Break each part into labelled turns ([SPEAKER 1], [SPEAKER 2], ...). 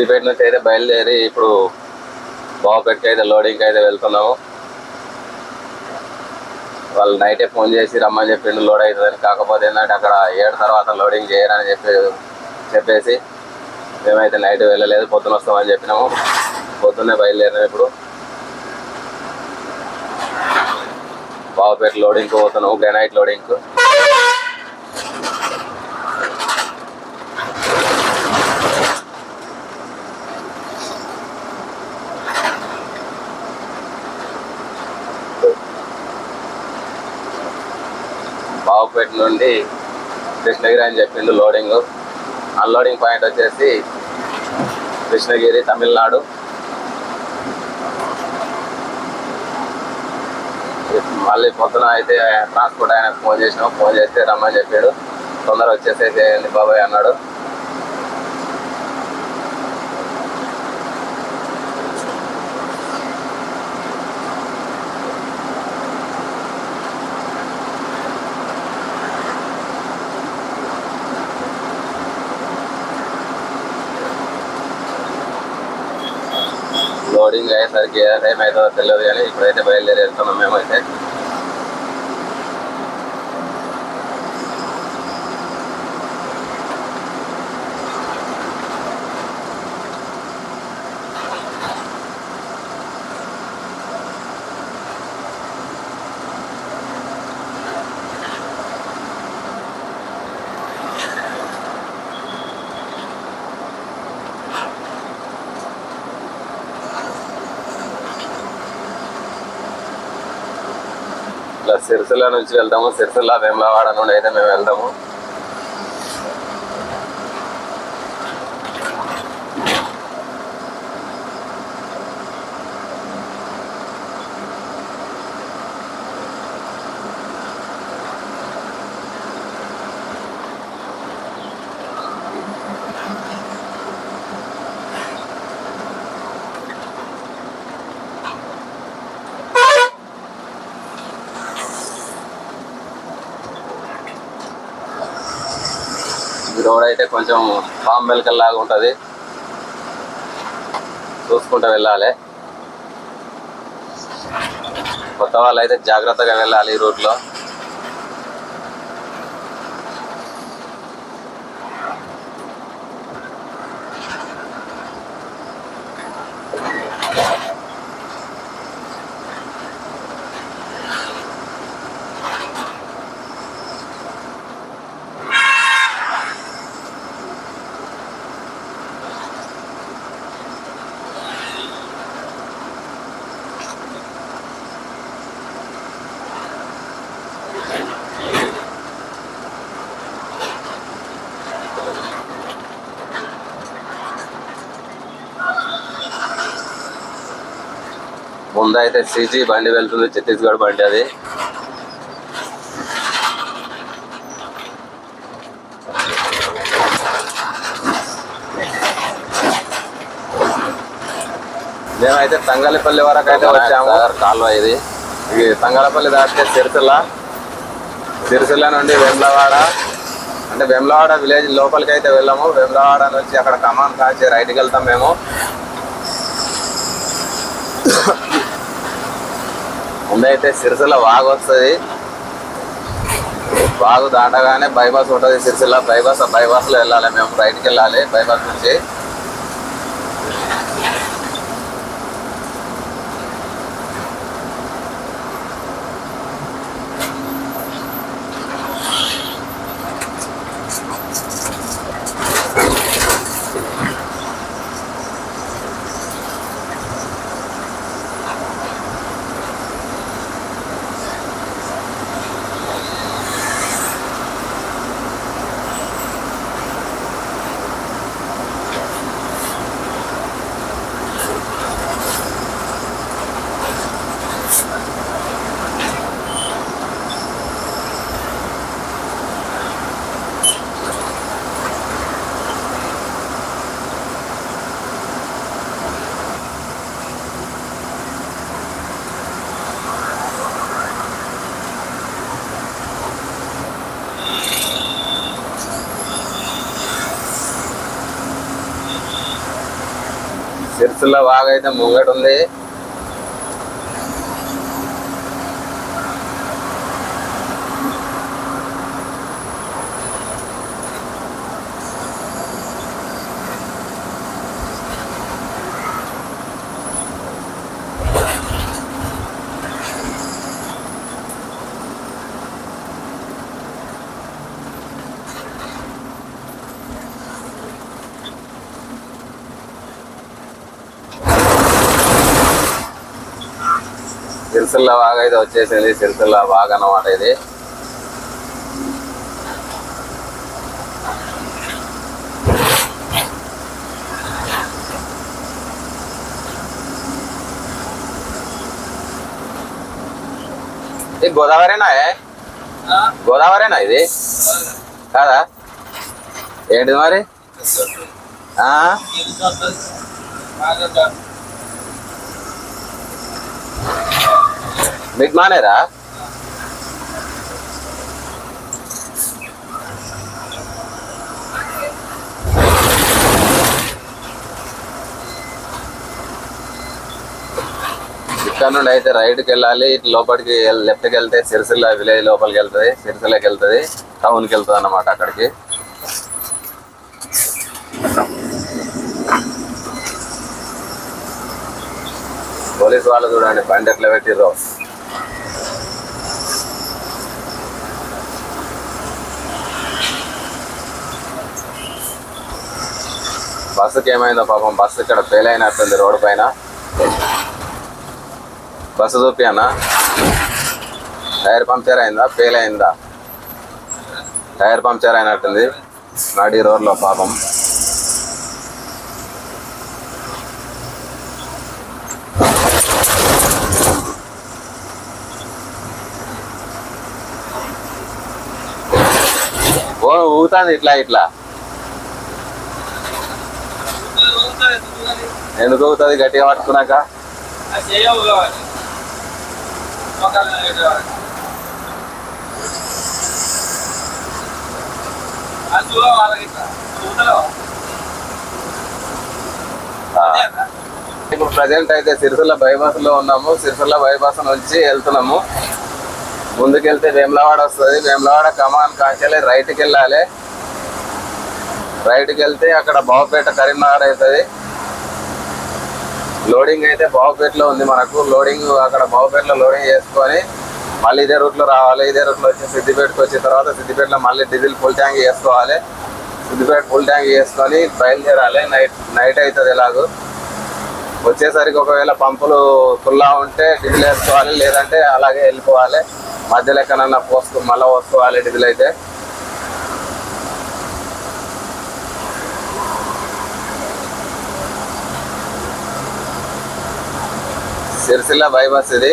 [SPEAKER 1] సిద్దిపేట నుంచి అయితే బయలుదేరి ఇప్పుడు బాబుపేటకి అయితే లోడింగ్కి అయితే వెళ్తున్నాము. వాళ్ళు నైటే ఫోన్ చేసి రమ్మని చెప్పిండు లోడ్ అవుతుందని. కాకపోతే ఏంటంటే అక్కడ ఏడు తర్వాత లోడింగ్ చేయరని చెప్పి చెప్పేసి మేమైతే నైట్ వెళ్ళలేదు పొద్దున వస్తామని చెప్పినాము. పొద్దున్నే బయలుదేరినాం ఇప్పుడు. బాబుపేట లోడింగ్కి పోతున్నాము గ్రానైట్ లోడింగ్కు. బావపేట నుండి కృష్ణగిరి అని చెప్పిండు లోడింగ్ అన్లోడింగ్ పాయింట్ వచ్చేసి కృష్ణగిరి తమిళనాడు. మళ్ళీ పొద్దున అయితే ట్రాన్స్పోర్ట్ ఆయన ఫోన్ చేసినాం. ఫోన్ చేస్తే రమ్మని చెప్పాడు. తొందరగా వచ్చేసేయండి బాబాయ్ అన్నాడు. లోడింగ్ అయ్యేసరికి ఏ టైం అవుతుందో తెలియదు కానీ ఇప్పుడైతే బయలుదేరి వెళ్తున్నాం మేమైతే ఇట్లా సిరిసిల్ల నుంచి వెళ్తాము. సిరిసిల్ల వేములవాడ నుండి అయితే మేము వెళ్తాము. రోడ్ అయితే కొంచెం పామ్ మెలకల్ లాగా ఉంటుంది చూసుకుంటూ వెళ్ళాలి. కొత్త వాళ్ళు అయితే జాగ్రత్తగా వెళ్ళాలి ఈ రూట్లో. ముందు అయితే సిజీ బండి వెళ్తుంది ఛత్తీస్గఢ్ బండి అది. మేమైతే తంగలపల్లి వరకు అయితే వచ్చాము. కాలువ ఇది. ఇది తంగలపల్లి దాటితే సిరిసిల్ల. సిరిసిల్ల నుండి వెమ్లవాడ. అంటే వెమ్లవాడ విలేజ్ లోపలికి అయితే వెళ్ళాము. వెమ్లవాడ నుంచి అక్కడ కమాన్ కాచి రైట్కి వెళ్తాం మేము. ముందైతే సిరిసిల్ల వాగు వస్తుంది. వాగు దాటగానే బైపాస్ ఉంటుంది సిరిసిల్ల. బైపాస్ బైపాస్లో వెళ్ళాలి మేము. బయటికి వెళ్ళాలి బైపాస్ నుంచి. సిరిసిల్ల బాగా అయితే ముంగట ఉంది. సిరిసిల్ల బాగా అయితే వచ్చేసింది. సిరిసిల్ల బాగా అన్నమాట ఇది. ఇది గోదావరినా? గోదావరినా ఇది? కాదా? ఏంటిది మరి? మీకు మానేరా ఇక్కడ నుండి అయితే రైట్కి వెళ్ళాలి. ఇటు లోపలికి లెఫ్ట్కి వెళ్తే సిరిసిల్ల విలేజ్ లోపలికి వెళ్తుంది. సిరిసిల్లకి వెళ్తుంది. టౌన్కి వెళ్తుంది అన్నమాట అక్కడికి. పోలీస్ వాళ్ళు చూడండి బండి ఎట్లా పెట్టిర్రో. బస్సుకి ఏమైందో పాపం బస్సు ఇక్కడ ఫెయిల్ అయినట్టుంది రోడ్డు పైన. బస్సు చూపియనా టైర్ పంక్చర్ అయిందా? ఫెయిల్ అయిందా? టైర్ పంక్చర్ అయినట్టుంది. నడి రోడ్లో పాపం. ఓ ఊగుతుంది ఇట్లా ఇట్లా. ఎందుకు అవుతుంది గట్టిగా పట్టుకున్నాక. ఇప్పుడు ప్రజెంట్ అయితే సిరిసిల్ల బైపాస్లో ఉన్నాము. సిరిసిల్ల బైపాస్ నుంచి వెళ్తున్నాము. ముందుకెళ్తే వేములవాడ వస్తుంది. వేములవాడ కమాన్ కాంచెల్లి రైట్కి వెళ్ళాలి. రైట్కి వెళ్తే అక్కడ బావపేట కరీంనగర్ అవుతుంది. లోడింగ్ అయితే బావపేటలో ఉంది మనకు. లోడింగ్ అక్కడ బావపేటలో లోడింగ్ చేసుకొని మళ్ళీ ఇదే రూట్లో రావాలి. ఇదే రూట్లో వచ్చి సిద్దిపేటకి వచ్చిన తర్వాత సిద్దిపేటలో మళ్ళీ డీజిల్ ఫుల్ ట్యాంక్ చేసుకోవాలి సిద్దిపేట ఫుల్ ట్యాంక్ చేసుకొని బయలుదేరాలి. నైట్ నైట్ అవుతుంది ఎలాగో. వచ్చేసరికి ఒకవేళ పంపులు ఫుల్లా ఉంటే డీజిల్ వేసుకోవాలి. లేదంటే అలాగే వెళ్ళిపోవాలి. మధ్యలో ఎక్కడన్నా పోసుకో మళ్ళీ పోసుకోవాలి డీజిల్ అయితే. సిరిసిల్ల బైపాస్ ఇది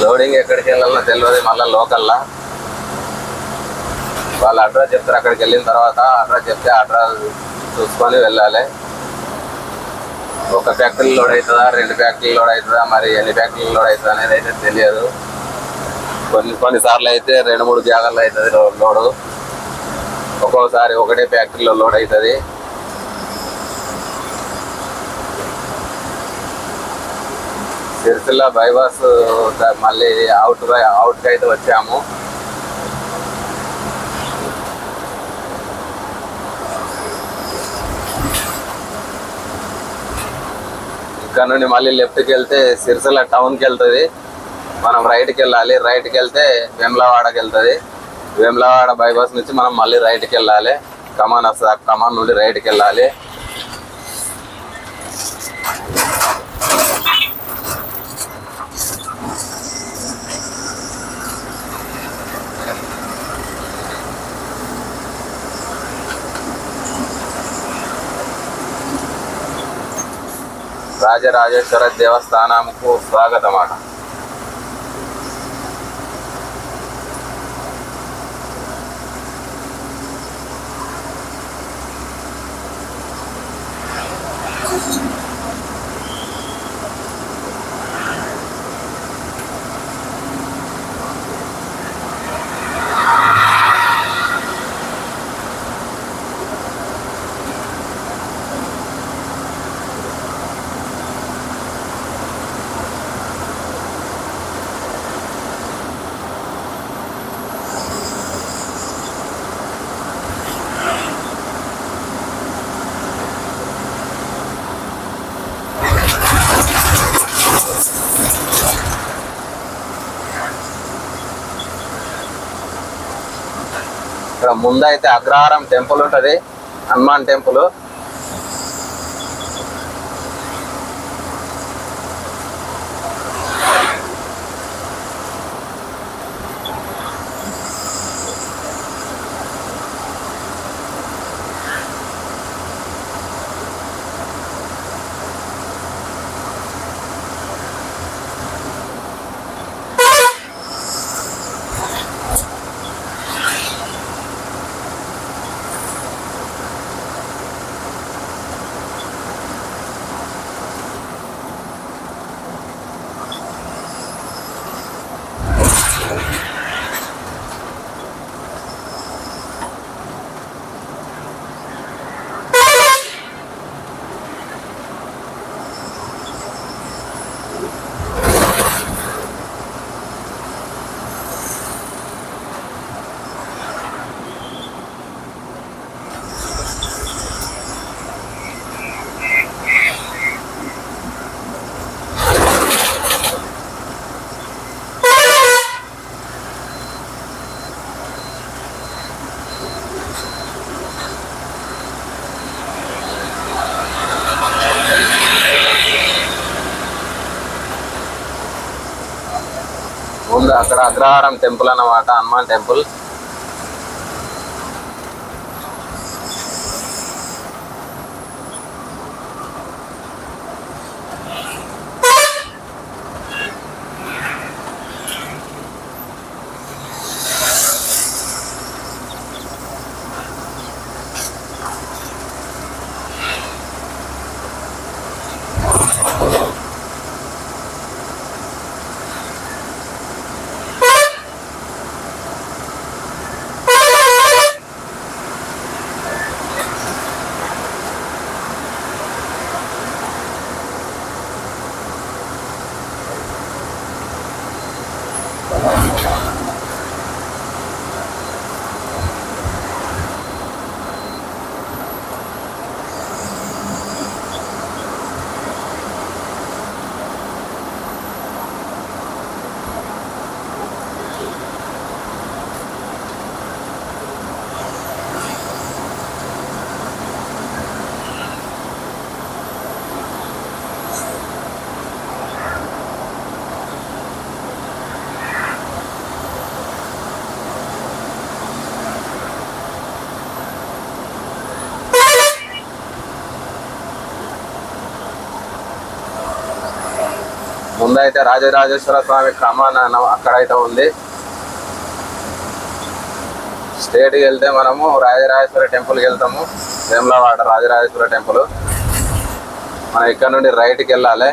[SPEAKER 1] లోడింగ్ ఎక్కడికి వెళ్ళాలో తెలియదు మళ్ళీ లోకల్లా. వాళ్ళు అడ్రస్ చెప్తారు అక్కడికి వెళ్ళిన తర్వాత అడ్రస్ చెప్తే అడ్రస్ చూసుకొని వెళ్ళాలి. ఒక ఫ్యాక్టరీ లోడ్ అవుతుందా రెండు ఫ్యాక్టరీ లోడ్ అవుతుందా మరి ఎన్ని ఫ్యాక్టరీ లోడ్ అవుతుందా అనేది అయితే తెలియదు. కొన్ని కొన్నిసార్లు అయితే రెండు మూడు జాగాల్లో అవుతుంది లోడు. ఒక్కోసారి ఒకటే ఫ్యాక్టరీలో లోడ్ అవుతుంది. సిరిసిల్ల బైపాస్ మళ్ళీ అవుట్ అవుట్కి అయితే వచ్చాము. ఇక్కడ నుండి మళ్ళీ లెఫ్ట్కి వెళ్తే సిరిసిల్ల టౌన్కి వెళ్తుంది. మనం రైట్కి వెళ్ళాలి. రైట్కి వెళ్తే వేములవాడకి వెళ్తుంది. వేములవాడ బైపాస్ నుంచి మనం మళ్ళీ రైట్కి వెళ్ళాలి. కమాన్ వస్తుంది కమాన్ నుండి రైట్కి వెళ్ళాలి. రాజరాజేశ్వర దేవస్థానంకు స్వాగతమాట. ముందైతే అగ్రహారం టెంపుల్ ఉంటది హనుమాన్ టెంపుల్ ముందు అక్కడ అగ్రహారం టెంపుల్ అన్నమాట హనుమాన్ టెంపుల్. ముందైతే రాజరాజేశ్వర స్వామి క్రమాన అక్కడైతే ఉంది. స్టేట్కి వెళ్తే మనము రాజరాజేశ్వర టెంపుల్కి వెళ్తాము. వేములవాడ రాజరాజేశ్వర టెంపుల్. మనం ఇక్కడ నుండి రైట్కి వెళ్ళాలి.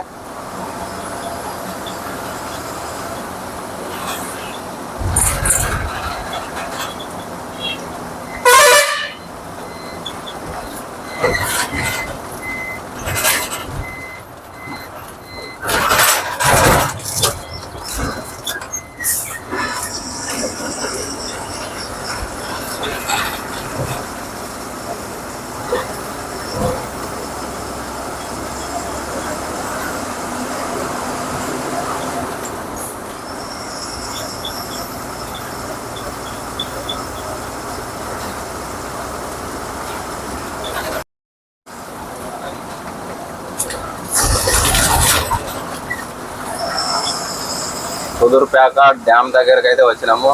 [SPEAKER 1] ముదురుపేక డ్యామ్ దగ్గరకు అయితే వచ్చినాము.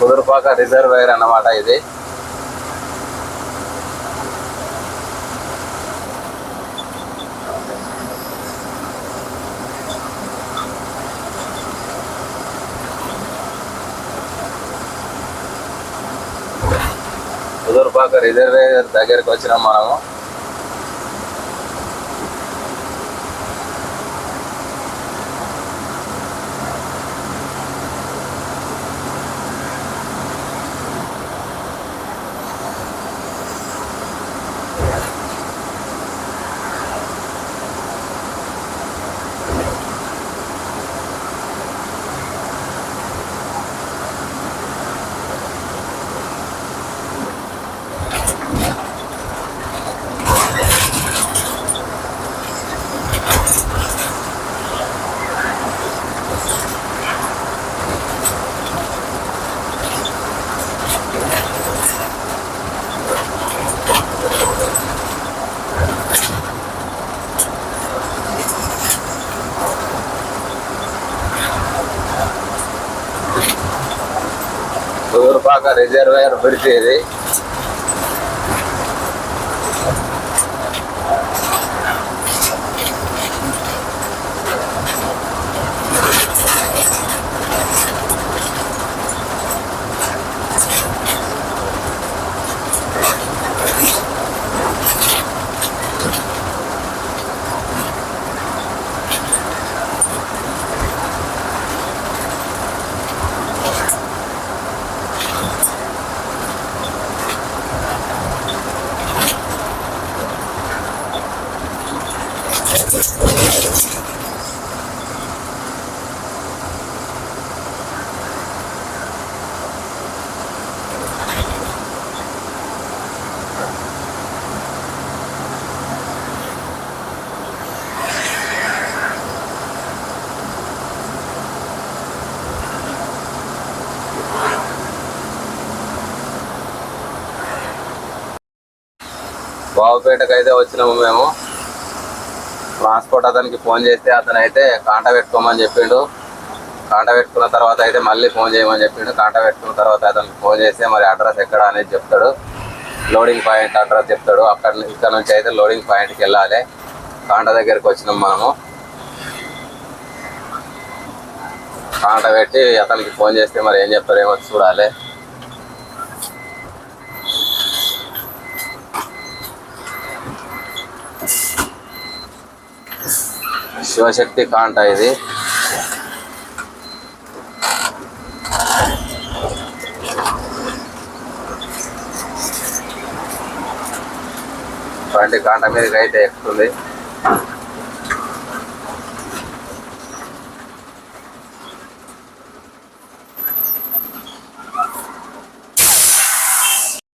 [SPEAKER 1] కుదురుపాక రిజర్వేర్ అన్నమాట ఇది. కుదురుపాక రిజర్వేర్ దగ్గరకు వచ్చినాం మనము. కుదురుపాక రిజర్వేయర్ బాబుపేటకు అయితే వచ్చినాము మేము. ట్రాన్స్పోర్ట్ అతనికి ఫోన్ చేస్తే అతను అయితే కాంట పెట్టుకోమని చెప్పిండు. కాంట పెట్టుకున్న తర్వాత అయితే మళ్ళీ ఫోన్ చేయమని చెప్పిండు. కాంట పెట్టుకున్న తర్వాత అతనికి ఫోన్ చేస్తే మరి అడ్రస్ ఎక్కడ అనేది చెప్తాడు. లోడింగ్ పాయింట్ అడ్రస్ చెప్తాడు. అక్కడ ఇక్కడ నుంచి అయితే లోడింగ్ పాయింట్కి వెళ్ళాలి. కాంట దగ్గరికి వచ్చినాం మనము. కాంట పెట్టి అతనికి ఫోన్ చేస్తే మరి ఏం చెప్తారు ఏమో చూడాలి. శివశక్తి కాంట ఇది. బండి కాంట మీదకి అయితే ఎక్కుతుంది.